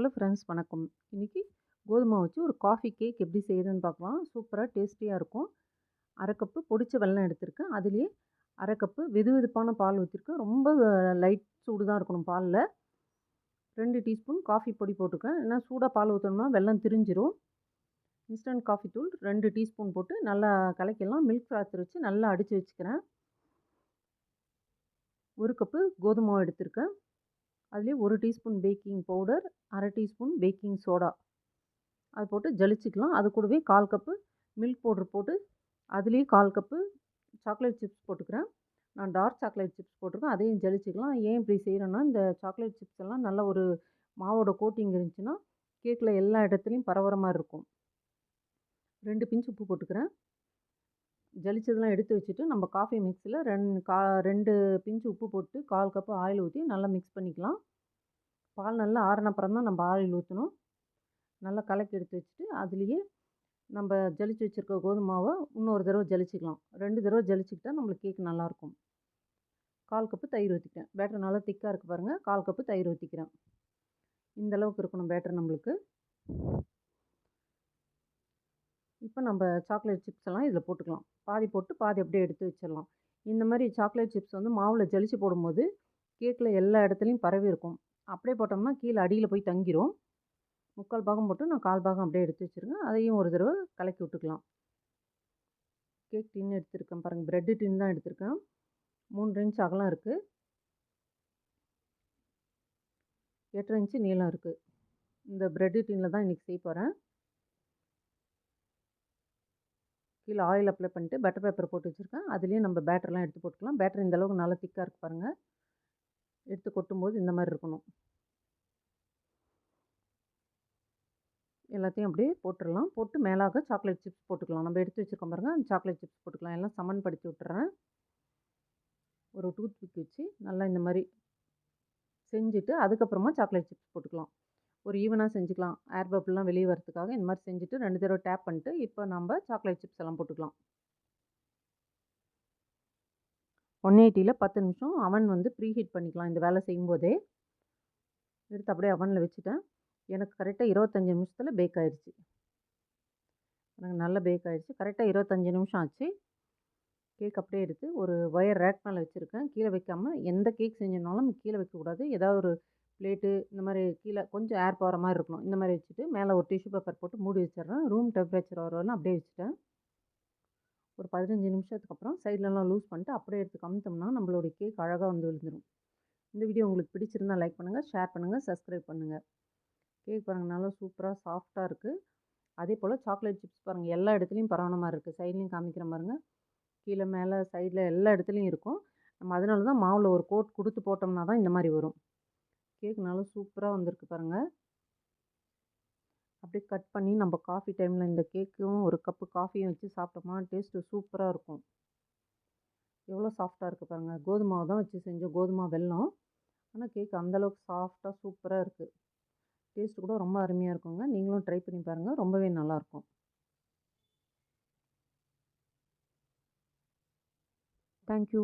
Hello friends வணக்கம். இன்றைக்கி கோதுமை வச்சு ஒரு காஃபி கேக் எப்படி செய்யுதுன்னு பார்க்கலாம் சூப்பராக டேஸ்டியாக இருக்கும். அரை கப்பு பொடிச்ச வெல்லம் எடுத்திருக்கேன். அதுலேயே அரை கப்பு வெது வெதுப்பான பால் ஊற்றிருக்கேன் ரொம்ப லைட் சூடு தான் இருக்கணும் பாலில். ரெண்டு டீஸ்பூன் காஃபி பொடி போட்டிருக்கேன். ஏன்னா சூடாக பால் ஊற்றணும்னா வெள்ளம் திரிஞ்சிரும். இன்ஸ்டன்ட் காஃபி தூள் ரெண்டு டீஸ்பூன் போட்டு நல்லா கலக்கிடலாம். மில்க் ஃப்ராத்தர் வச்சு நல்லா அடித்து வச்சுக்கிறேன். ஒரு கப்பு கோதுமை எடுத்திருக்கேன். அதுலேயே ஒரு டீஸ்பூன் பேக்கிங் பவுடர் அரை டீஸ்பூன் பேக்கிங் சோடா. அது போட்டு ஜலிச்சிக்கலாம். அது கூடவே கால் கப்பு மில்க் பவுடர் போட்டு அதுலேயே கால் கப்பு சாக்லேட் சிப்ஸ் போட்டுக்கிறேன். நான் டார்க் சாக்லேட் சிப்ஸ் போட்டிருக்கேன். அதையும் ஜலிச்சிக்கலாம். ஏன் இப்படி செய்கிறேன்னா இந்த சாக்லேட் சிப்ஸ் எல்லாம் நல்ல ஒரு மாவோட கோட்டிங் இருந்துச்சுன்னா கேக்கில் எல்லா இடத்துலையும் பரவர மாதிரி இருக்கும். ரெண்டு பிஞ்சு உப்பு போட்டுக்கிறேன். ஜலிச்சதெல்லாம் எடுத்து வச்சுட்டு நம்ம காஃபி மிக்ஸில் ரெண்டு கா ரெண்டு பிஞ்சு உப்பு போட்டு கால் கப்பு ஆயில் ஊற்றி நல்லா மிக்ஸ் பண்ணிக்கலாம். பால் நல்லா ஆறினப்புறம் தான் நம்ம ஆயில் ஊற்றணும் நல்லா கலக்கி எடுத்து வச்சுட்டு அதுலேயே நம்ம ஜலிச்சு வச்சுருக்க கோதுமாவை இன்னொரு தடவை ஜலிச்சிக்கலாம். ரெண்டு தடவை ஜலிச்சிக்கிட்டால் நம்மளுக்கு கேக் நல்லாயிருக்கும். கால் கப்பு தயிர் ஊற்றிக்கிறேன் பேட்டர் நல்லா திக்காக இருக்குது பாருங்கள் கால் கப்பு தயிர் ஊற்றிக்கிறேன் இந்தளவுக்கு இருக்கணும் பேட்டர் நம்மளுக்கு. இப்போ நம்ம சாக்லேட் சிப்ஸ் எல்லாம் இதில் போட்டுக்கலாம். பாதி போட்டு பாதி அப்படியே எடுத்து வச்சிடலாம். இந்த மாதிரி சாக்லேட் சிப்ஸ் வந்து மாவில் ஜலிச்சு போடும்போது கேக்கில் எல்லா இடத்துலையும் பரவி இருக்கும். அப்படியே போட்டோம்னா கீழே அடியில் போய் தங்கிரும். முக்கால் பாகம் போட்டு நான் கால் பாகம் அப்படியே எடுத்து வச்சுருக்கேன். அதையும் ஒரு தடவை கலக்கி விட்டுக்கலாம். கேக் டின் எடுத்திருக்கேன் பாருங்கள் ப்ரெட்டு டின் தான் எடுத்திருக்கேன். மூன்று இன்ச் அகலம் இருக்குது எட்டரை இன்ச்சு நீளம் இருக்குது இந்த ப்ரெட்டு டின்னில் தான் இன்றைக்கி செய்ய போகிறேன் கீழே ஆயில் அப்ளை பண்ணிட்டு பட்டர் பேப்பர் போட்டு வச்சுருக்கேன். அதுலேயே நம்ம பேட்டர்லாம் எடுத்து போட்டுக்கலாம். பேட்டர் இந்த அளவுக்கு நல்லா திக்காக இருக்குது பாருங்கள் எடுத்து கொட்டும்போது இந்த மாதிரி இருக்கணும். எல்லாத்தையும் அப்படியே போட்டுடலாம் போட்டு மேலாக சாக்லேட் சிப்ஸ் போட்டுக்கலாம். நம்ம எடுத்து வச்சுருக்கோம் பாருங்கள் அந்த சாக்லேட் சிப்ஸ் போட்டுக்கலாம். எல்லாம் சமன்படுத்தி விட்டுறேன். ஒரு டூத் பிக் வச்சு நல்லா இந்த மாதிரி செஞ்சுட்டு அதுக்கப்புறமா சாக்லேட் சிப்ஸ் போட்டுக்கலாம். ஒரு ஈவனாக செஞ்சுக்கலாம். ஏர் பப்பிள்லாம் வெளியே வரதுக்காக இந்த மாதிரி செஞ்சுட்டு ரெண்டு தடவை டேப் பண்ணிட்டு இப்போ நம்ம சாக்லேட் சிப்ஸ் எல்லாம் போட்டுக்கலாம். ஒன் எயிட்டியில் பத்து நிமிஷம் அவன் வந்து ப்ரீ ஹீட் பண்ணிக்கலாம். இந்த வேலை செய்யும்போதே. எடுத்து அப்படியே அவனில் வச்சுட்டேன். எனக்கு கரெக்டாக இருபத்தஞ்சி நிமிஷத்தில் பேக் ஆகிடுச்சி எனக்கு நல்ல பேக் ஆகிடுச்சி கரெக்டாக இருபத்தஞ்சி நிமிஷம் ஆச்சு. கேக் அப்படியே எடுத்து ஒரு ஒயர் ரேக் மேலே வச்சுருக்கேன். கீழே வைக்காமல் எந்த கேக் செஞ்சனாலும் கீழே வைக்கக்கூடாது. ஏதாவது ஒரு பிளேட்டு இந்த மாதிரி கீழே கொஞ்சம் ஏர் போகிற மாதிரி இருக்கணும். இந்த மாதிரி வச்சுட்டு மேலே ஒரு டிஷ்யூ பேப்பர் போட்டு மூடி வச்சிடுறேன் ரூம் டெம்பரேச்சர் வரலாம் அப்படியே வச்சுட்டேன். ஒரு பதினஞ்சு நிமிஷத்துக்கு அப்புறம் சைட்லலாம் லூஸ் பண்ணிட்டு அப்படியே எடுத்து கமுத்தோம்னா நம்மளுடைய கேக் அழகாக வந்து விழுந்துடும் இந்த வீடியோ உங்களுக்கு பிடிச்சிருந்தா லைக் பண்ணுங்கள் ஷேர் பண்ணுங்கள் சப்ஸ்கிரைப் பண்ணுங்கள் கேக் பாருங்கள் நல்லா சூப்பராக சாஃப்டாக இருக்குது அதே போல் சாக்லேட் சிப்ஸ் பாருங்கள் எல்லா இடத்துலையும் பரவான மாதிரி இருக்குது சைட்லேயும் காமிக்கிற மாதிரிங்க கீழே மேலே சைடில் எல்லா இடத்துலையும் இருக்கும். நம்ம அதனால தான் மாவில் ஒரு கோட் கொடுத்து போட்டோம்னா தான் இந்த மாதிரி வரும். கேக் நல்லா சூப்பராக வந்திருக்கு பாருங்கள் அப்படியே கட் பண்ணி நம்ம காஃபி டைமில் இந்த கேக்கும் ஒரு கப்பு காஃபியும் வச்சு சாப்பிட்டோமா டேஸ்ட்டு சூப்பராக இருக்கும். எவ்வளோ சாஃப்டாக இருக்குது பாருங்கள் கோதுமாவை தான் வச்சு செஞ்சோம். கோதுமை வெல்லம். ஆனால் கேக் அந்தளவுக்கு சாஃப்டாக சூப்பராக இருக்குது டேஸ்ட்டு கூட ரொம்ப அருமையாக இருக்குங்க. நீங்களும் ட்ரை பண்ணி பாருங்கள் ரொம்பவே நல்லாயிருக்கும் தேங்க்யூ.